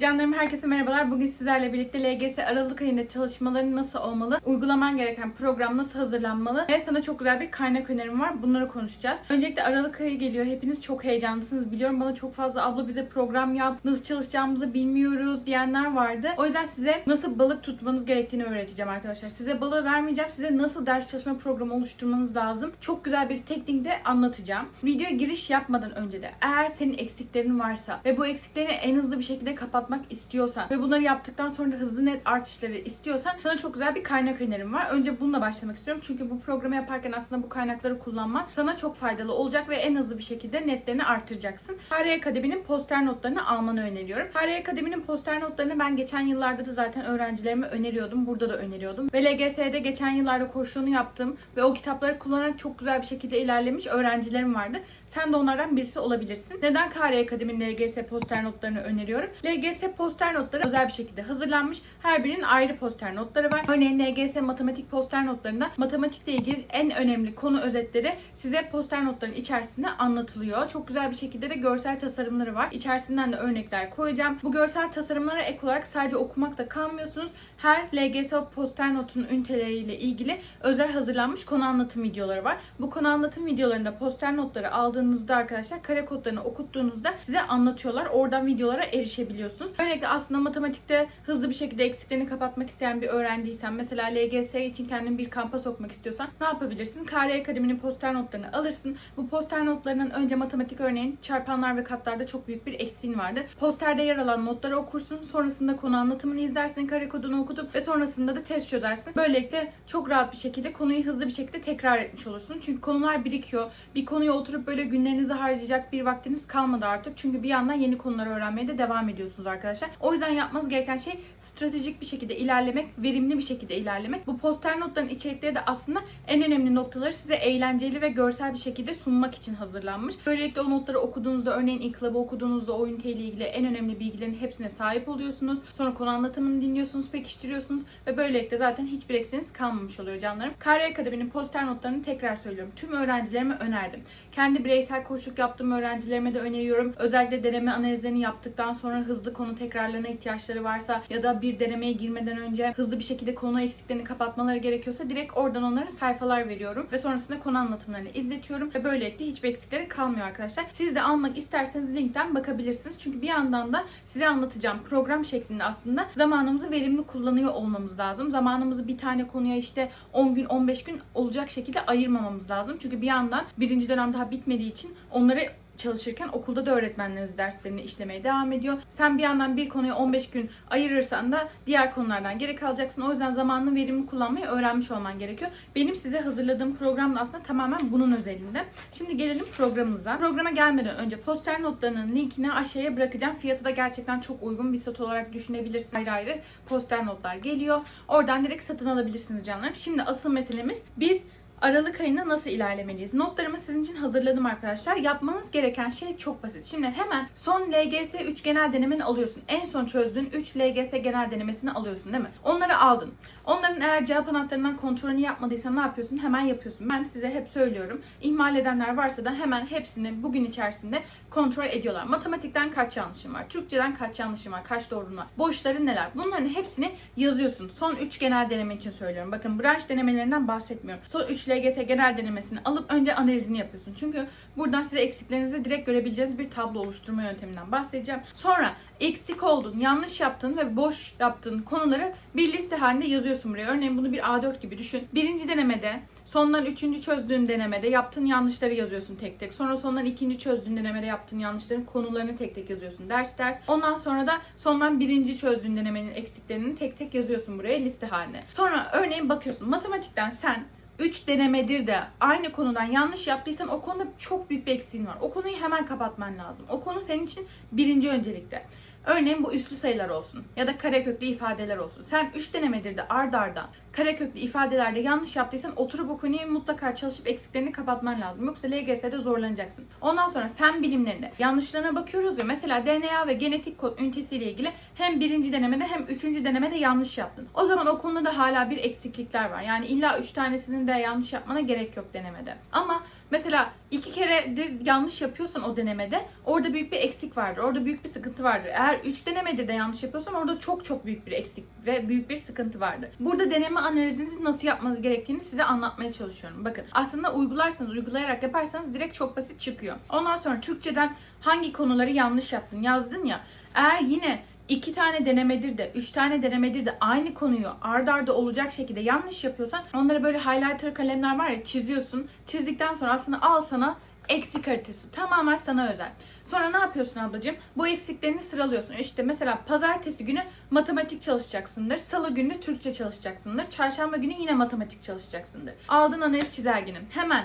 Canlarım herkese merhabalar. Bugün sizlerle birlikte LGS Aralık ayında çalışmaların nasıl olmalı, uygulaman gereken program nasıl hazırlanmalı ve sana çok güzel bir kaynak önerim var. Bunları konuşacağız. Öncelikle Aralık ayı geliyor. Hepiniz çok heyecanlısınız. Biliyorum bana çok fazla abla bize program yap, nasıl çalışacağımızı bilmiyoruz diyenler vardı. O yüzden size nasıl balık tutmanız gerektiğini öğreteceğim arkadaşlar. Size balığı vermeyeceğim. Size nasıl ders çalışma programı oluşturmanız lazım. Çok güzel bir teknik de anlatacağım. Videoya giriş yapmadan önce de eğer senin eksiklerin varsa ve bu eksiklerini en hızlı bir şekilde kapatmak istiyorsan ve bunları yaptıktan sonra hızlı net artışları istiyorsan sana çok güzel bir kaynak önerim var. Önce bununla başlamak istiyorum. Çünkü bu programı yaparken aslında bu kaynakları kullanman sana çok faydalı olacak ve en hızlı bir şekilde netlerini arttıracaksın. Harry Akademi'nin poster notlarını almanı öneriyorum. Harry Akademi'nin poster notlarını ben geçen yıllarda da zaten öğrencilerime öneriyordum. Burada da öneriyordum. Ve LGS'de geçen yıllarda koşulunu yaptım ve o kitapları kullanarak çok güzel bir şekilde ilerlemiş öğrencilerim vardı. Sen de onlardan birisi olabilirsin. Neden Harry Akademi'nin LGS poster notlarını öneriyorum? LGS poster notları özel bir şekilde hazırlanmış. Her birinin ayrı poster notları var. Örneğin LGS matematik poster notlarında matematikle ilgili en önemli konu özetleri size poster notların içerisinde anlatılıyor. Çok güzel bir şekilde de görsel tasarımları var. İçerisinden de örnekler koyacağım. Bu görsel tasarımlara ek olarak sadece okumakla kalmıyorsunuz. Her LGS poster notunun üniteleriyle ilgili özel hazırlanmış konu anlatım videoları var. Bu konu anlatım videolarında poster notları aldığınızda arkadaşlar kare kodlarını okuttuğunuzda size anlatıyorlar. Oradan videolara erişebiliyorsunuz. Örneğin aslında matematikte hızlı bir şekilde eksiklerini kapatmak isteyen bir öğrenciysen mesela LGS için kendini bir kampa sokmak istiyorsan ne yapabilirsin? KR Akademi'nin poster notlarını alırsın. Bu poster notlarının önce matematik örneğin çarpanlar ve katlarda çok büyük bir eksiğin vardır. Posterde yer alan notları okursun. Sonrasında konu anlatımını izlersin. Kare kodunu okutup ve sonrasında da test çözersin. Böylelikle çok rahat bir şekilde konuyu hızlı bir şekilde tekrar etmiş olursun. Çünkü konular birikiyor. Bir konuya oturup böyle günlerinizi harcayacak bir vaktiniz kalmadı artık. Çünkü bir yandan yeni konuları öğrenmeye de devam ediyorsunuz arkadaşlar. O yüzden yapmanız gereken şey stratejik bir şekilde ilerlemek, verimli bir şekilde ilerlemek. Bu poster notların içerikleri de aslında en önemli noktaları size eğlenceli ve görsel bir şekilde sunmak için hazırlanmış. Böylelikle o notları okuduğunuzda, örneğin inkılabı okuduğunuzda o üniteyle ilgili en önemli bilgilerin hepsine sahip oluyorsunuz. Sonra konu anlatımını dinliyorsunuz, pekiştiriyorsunuz ve böylelikle zaten hiçbir eksiğiniz kalmamış oluyor canlarım. Kare Akademi'nin poster notlarını tekrar söylüyorum. Tüm öğrencilerime önerdim. Kendi bireysel koçluk yaptığım öğrencilerime de öneriyorum. Özellikle deneme analizlerini yaptıktan sonra hızlı konu tekrarlarına ihtiyaçları varsa ya da bir denemeye girmeden önce hızlı bir şekilde konu eksiklerini kapatmaları gerekiyorsa direkt oradan onlara sayfalar veriyorum ve sonrasında konu anlatımlarını izletiyorum ve böylelikle hiçbir eksikleri kalmıyor arkadaşlar. Siz de almak isterseniz linkten bakabilirsiniz. Çünkü bir yandan da size anlatacağım program şeklinde aslında zamanımızı verimli kullanıyor olmamız lazım. Zamanımızı bir tane konuya işte 10 gün 15 gün olacak şekilde ayırmamamız lazım. Çünkü bir yandan birinci dönem daha bitmediği için onları çalışırken okulda da öğretmenleriniz derslerini işlemeye devam ediyor. Sen bir yandan bir konuya 15 gün ayırırsan da diğer konulardan geri kalacaksın. O yüzden zamanını verimli kullanmayı öğrenmiş olman gerekiyor. Benim size hazırladığım program da aslında tamamen bunun özelinde. Şimdi gelelim programımıza. Programa gelmeden önce poster notlarının linkini aşağıya bırakacağım. Fiyatı da gerçekten çok uygun bir sat olarak düşünebilirsiniz. Ayrı ayrı poster notlar geliyor. Oradan direkt satın alabilirsiniz canlarım. Şimdi asıl meselemiz biz Aralık ayına nasıl ilerlemeliyiz? Notlarımı sizin için hazırladım arkadaşlar. Yapmanız gereken şey çok basit. Şimdi hemen son LGS 3 genel denemeni alıyorsun. En son çözdüğün 3 LGS genel denemesini alıyorsun değil mi? Onları aldın. Onların eğer cevap anahtarından kontrolünü yapmadıysan ne yapıyorsun? Hemen yapıyorsun. Ben size hep söylüyorum. İhmal edenler varsa da hemen hepsini bugün içerisinde kontrol ediyorlar. Matematikten kaç yanlışım var? Türkçeden kaç yanlışım var? Kaç doğrun var? Boşları neler? Bunların hepsini yazıyorsun. Son 3 genel deneme için söylüyorum. Bakın branş denemelerinden bahsetmiyorum. Son 3 LGS genel denemesini alıp önce analizini yapıyorsun. Çünkü buradan size eksiklerinizi direkt görebileceğiniz bir tablo oluşturma yönteminden bahsedeceğim. Sonra eksik oldun, yanlış yaptın ve boş yaptığın konuları bir liste halinde yazıyorsun buraya. Örneğin bunu bir A4 gibi düşün. Birinci denemede, sondan üçüncü çözdüğün denemede yaptığın yanlışları yazıyorsun tek tek. Sonra sondan ikinci çözdüğün denemede yaptığın yanlışların konularını tek tek yazıyorsun ders ders. Ondan sonra da sondan birinci çözdüğün denemenin eksiklerini tek tek yazıyorsun buraya liste haline. Sonra örneğin bakıyorsun matematikten sen 3 denemedir de aynı konudan yanlış yaptıysan o konuda çok büyük bir eksiğin var. O konuyu hemen kapatman lazım. O konu senin için birinci öncelikte. Örneğin bu üslü sayılar olsun ya da kareköklü ifadeler olsun. Sen 3 denemedir de ard arda kareköklü ifadelerde yanlış yaptıysan oturup o konuyu mutlaka çalışıp eksiklerini kapatman lazım. Yoksa LGS'de zorlanacaksın. Ondan sonra fen bilimlerinde yanlışlarına bakıyoruz ya mesela DNA ve genetik kod ünitesiyle ilgili hem birinci denemede hem üçüncü denemede yanlış yaptın. O zaman o konuda da hala bir eksiklikler var. Yani illa üç tanesinin de yanlış yapmana gerek yok denemede. Ama Mesela iki keredir yanlış yapıyorsan o denemede orada büyük bir eksik vardır. Orada büyük bir sıkıntı vardır. Eğer 3 denemede de yanlış yapıyorsan orada çok çok büyük bir eksik ve büyük bir sıkıntı vardı. Burada deneme analizinizi nasıl yapmanız gerektiğini size anlatmaya çalışıyorum. Bakın aslında uygularsanız, uygulayarak yaparsanız direkt çok basit çıkıyor. Ondan sonra Türkçeden hangi konuları yanlış yaptın yazdın ya. Eğer yine iki tane denemedir de, üç tane denemedir de aynı konuyu ard arda olacak şekilde yanlış yapıyorsan onları böyle highlighter kalemler var ya çiziyorsun. Çizdikten sonra aslında al sana eksik haritası. Tamamen sana özel. Sonra ne yapıyorsun ablacığım? Bu eksiklerini sıralıyorsun. İşte mesela pazartesi günü matematik çalışacaksındır. Salı günü Türkçe çalışacaksındır. Çarşamba günü yine matematik çalışacaksındır. Aldın analiz çizelgini. Hemen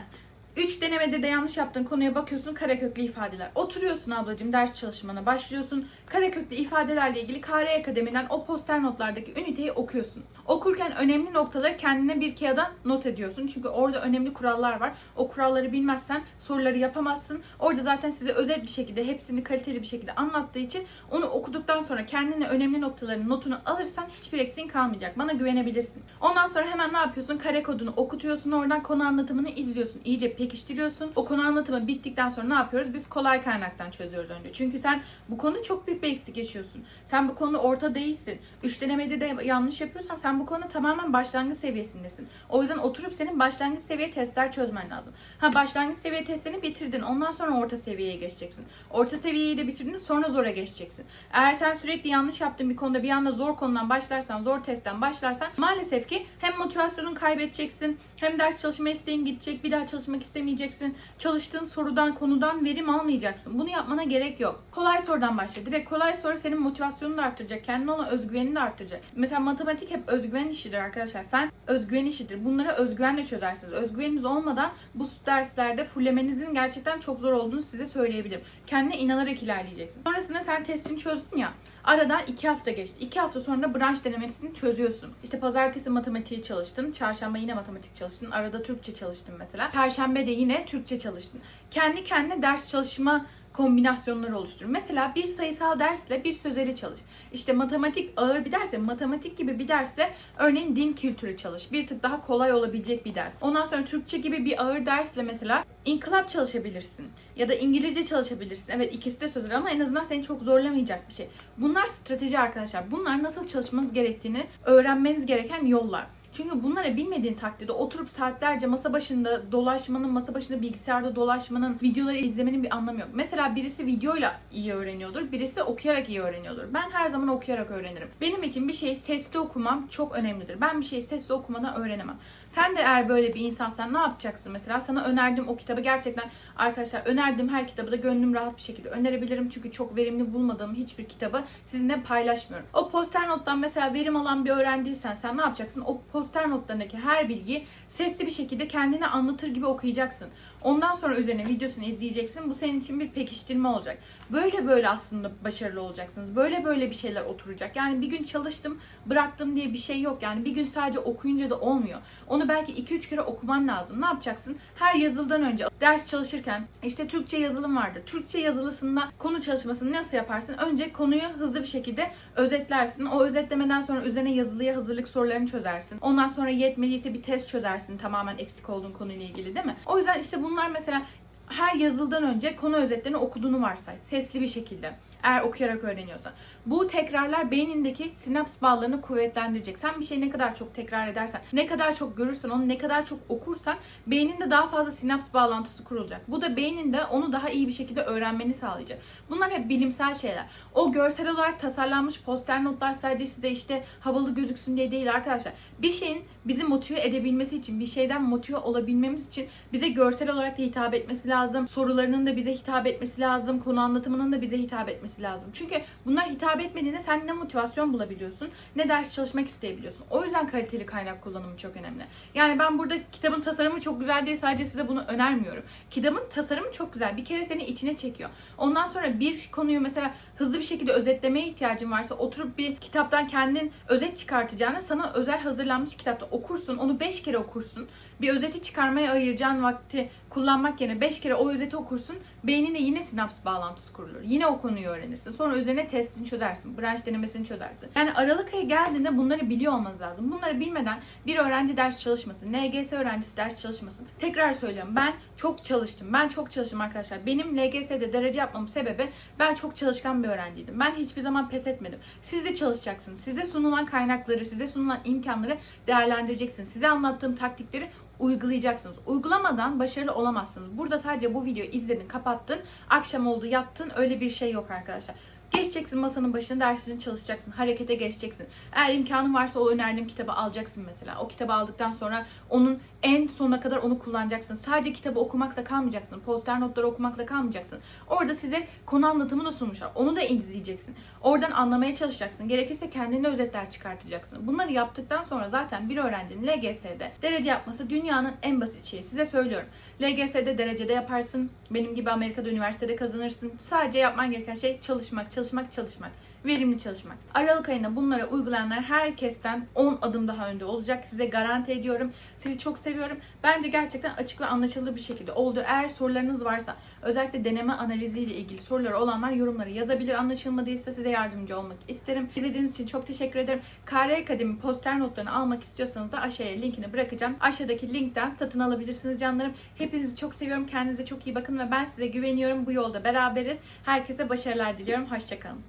3 denemede de yanlış yaptığın konuya bakıyorsun kareköklü ifadeler. Oturuyorsun ablacığım ders çalışmana başlıyorsun. Kareköklü ifadelerle ilgili KR Akademi'den o poster notlardaki üniteyi okuyorsun. Okurken önemli noktaları kendine bir kağıda not ediyorsun. Çünkü orada önemli kurallar var. O kuralları bilmezsen soruları yapamazsın. Orada zaten size özel bir şekilde hepsini kaliteli bir şekilde anlattığı için onu okuduktan sonra kendine önemli noktaların notunu alırsan hiçbir eksiğin kalmayacak. Bana güvenebilirsin. Ondan sonra hemen ne yapıyorsun? Kare kodunu okutuyorsun. Oradan konu anlatımını izliyorsun. İyice pekiştiriyorsun. O konu anlatımı bittikten sonra ne yapıyoruz? Biz kolay kaynaktan çözüyoruz önce. Çünkü sen bu konuda çok büyük bir eksik yaşıyorsun. Sen bu konuda orta değilsin. Üç denemede de yanlış yapıyorsan sen bu konuda tamamen başlangıç seviyesindesin. O yüzden oturup senin başlangıç seviye testler çözmen lazım. Ha başlangıç seviye testlerini bitirdin. Ondan sonra orta seviyeye geçeceksin. Orta seviyeyi de bitirdin sonra zora geçeceksin. Eğer sen sürekli yanlış yaptığın bir konuda bir anda zor konudan başlarsan, zor testten başlarsan maalesef ki hem motivasyonunu kaybedeceksin hem ders çalışma isteğin gidecek, bir daha çalışmak istemeyeceksin. Çalıştığın sorudan, konudan verim almayacaksın. Bunu yapmana gerek yok. Kolay sorudan başla. Direkt kolay soru senin motivasyonunu da artıracak. Kendine olan özgüvenini de artıracak. Mesela matematik hep özgüven işidir arkadaşlar. Fen özgüven işidir. Bunları özgüvenle çözersiniz. Özgüveniniz olmadan bu derslerde fullemenizin gerçekten çok zor olduğunu size söyleyebilirim. Kendine inanarak ilerleyeceksin. Sonrasında sen testini çözdün ya. Aradan iki hafta geçti. İki hafta sonra da branş denemesini çözüyorsun. İşte pazartesi matematiği çalıştın. Çarşamba yine matematik çalıştın. Arada Türkçe çalıştın mesela. Perşembe de yine Türkçe çalıştın. Kendi kendine ders çalışma kombinasyonları oluştur. Mesela bir sayısal dersle bir sözeli çalış. İşte matematik ağır bir derse matematik gibi bir derse örneğin din kültürü çalış. Bir tık daha kolay olabilecek bir ders. Ondan sonra Türkçe gibi bir ağır dersle mesela inkılap çalışabilirsin. Ya da İngilizce çalışabilirsin. Evet ikisi de sözel ama en azından seni çok zorlamayacak bir şey. Bunlar strateji arkadaşlar. Bunlar nasıl çalışmanız gerektiğini öğrenmeniz gereken yollar. Çünkü bunları bilmediğin takdirde oturup saatlerce masa başında dolaşmanın, masa başında bilgisayarda dolaşmanın, videoları izlemenin bir anlamı yok. Mesela birisi videoyla iyi öğreniyordur, birisi okuyarak iyi öğreniyordur. Ben her zaman okuyarak öğrenirim. Benim için bir şeyi sesli okumam çok önemlidir. Ben bir şeyi sesli okumadan öğrenemem. Sen de eğer böyle bir insansan ne yapacaksın mesela? Sana önerdiğim o kitabı gerçekten arkadaşlar önerdiğim her kitabı da gönlüm rahat bir şekilde önerebilirim. Çünkü çok verimli bulmadığım hiçbir kitabı sizinle paylaşmıyorum. O poster nottan mesela verim alan bir öğrendiysen sen ne yapacaksın? O poster notlarındaki her bilgiyi sesli bir şekilde kendine anlatır gibi okuyacaksın. Ondan sonra üzerine videosunu izleyeceksin. Bu senin için bir pekiştirme olacak. Böyle böyle aslında başarılı olacaksınız. Böyle böyle bir şeyler oturacak. Yani bir gün çalıştım, bıraktım diye bir şey yok. Yani bir gün sadece okuyunca da olmuyor. Onu belki 2-3 kere okuman lazım. Ne yapacaksın? Her yazılıdan önce ders çalışırken işte Türkçe yazılım vardır. Türkçe yazılısında konu çalışmasını nasıl yaparsın? Önce konuyu hızlı bir şekilde özetlersin. O özetlemeden sonra üzerine yazılıya hazırlık sorularını çözersin. Ondan sonra yetmediyse bir test çözersin tamamen eksik olduğun konuyla ilgili değil mi? O yüzden işte bunlar mesela her yazıldan önce konu özetlerini okuduğunu varsay. Sesli bir şekilde. Eğer okuyarak öğreniyorsan. Bu tekrarlar beynindeki sinaps bağlarını kuvvetlendirecek. Sen bir şeyi ne kadar çok tekrar edersen, ne kadar çok görürsen, onu ne kadar çok okursan beyninde daha fazla sinaps bağlantısı kurulacak. Bu da beyninde onu daha iyi bir şekilde öğrenmeni sağlayacak. Bunlar hep bilimsel şeyler. O görsel olarak tasarlanmış poster notlar sadece size işte havalı gözüksün diye değil arkadaşlar. Bir şeyin bizi motive edebilmesi için, bir şeyden motive olabilmemiz için bize görsel olarak da hitap etmesi lazım. Sorularının da bize hitap etmesi lazım. Konu anlatımının da bize hitap etmesi lazım. Çünkü bunlar hitap etmediğinde sen ne motivasyon bulabiliyorsun ne ders çalışmak isteyebiliyorsun. O yüzden kaliteli kaynak kullanımı çok önemli. Yani ben burada kitabın tasarımı çok güzel diye sadece size bunu önermiyorum. Kitabın tasarımı çok güzel. Bir kere seni içine çekiyor. Ondan sonra bir konuyu mesela hızlı bir şekilde özetlemeye ihtiyacın varsa oturup bir kitaptan kendin özet çıkartacağına sana özel hazırlanmış kitapta okursun. Onu 5 kere okursun. Bir özeti çıkarmaya ayıracağın vakti kullanmak yerine 5 kere o özeti okursun. Beyninde yine sinaps bağlantısı kurulur. Yine o konuyu öğrenirsin. Sonra üzerine testini çözersin. Branş denemesini çözersin. Yani Aralık ayı geldiğinde bunları biliyor olmanız lazım. Bunları bilmeden bir öğrenci ders çalışmasın. NGS öğrencisi ders çalışmasın. Tekrar söylüyorum. Ben çok çalıştım. Ben çok çalıştım arkadaşlar. Benim LGS'de derece yapmamın sebebi ben çok çalışkan bir öğrenciydim. Ben hiçbir zaman pes etmedim. Siz de çalışacaksınız. Size sunulan kaynakları, size sunulan imkanları değerlendireceksiniz. Size anlattığım taktikleri uygulayacaksınız. Uygulamadan başarılı olamazsınız. Burada sadece bu videoyu izledin, kapattın, akşam oldu, yattın. Öyle bir şey yok arkadaşlar. Geçeceksin masanın başına derslerini çalışacaksın. Harekete geçeceksin. Eğer imkanın varsa o önerdiğim kitabı alacaksın mesela. O kitabı aldıktan sonra onun en sonuna kadar onu kullanacaksın. Sadece kitabı okumakla kalmayacaksın. Poster notları okumakla kalmayacaksın. Orada size konu anlatımını sunmuşlar. Onu da izleyeceksin. Oradan anlamaya çalışacaksın. Gerekirse kendine özetler çıkartacaksın. Bunları yaptıktan sonra zaten bir öğrencinin LGS'de derece yapması dünyanın en basit şeyi. Size söylüyorum. LGS'de derecede yaparsın. Benim gibi Amerika'da üniversitede kazanırsın. Sadece yapman gereken şey çalışmak, çalışmak, çalışmak. Verimli çalışmak. Aralık ayında bunları uygulayanlar herkesten 10 adım daha önde olacak. Size garanti ediyorum. Sizi çok seviyorum. Bence gerçekten açık ve anlaşılır bir şekilde oldu. Eğer sorularınız varsa özellikle deneme analiziyle ilgili soruları olanlar yorumlara yazabilir. Anlaşılmadıysa size yardımcı olmak isterim. İzlediğiniz için çok teşekkür ederim. KR Akademi poster notlarını almak istiyorsanız da aşağıya linkini bırakacağım. Aşağıdaki linkten satın alabilirsiniz canlarım. Hepinizi çok seviyorum. Kendinize çok iyi bakın ve ben size güveniyorum. Bu yolda beraberiz. Herkese başarılar diliyorum. Hoşçakalın.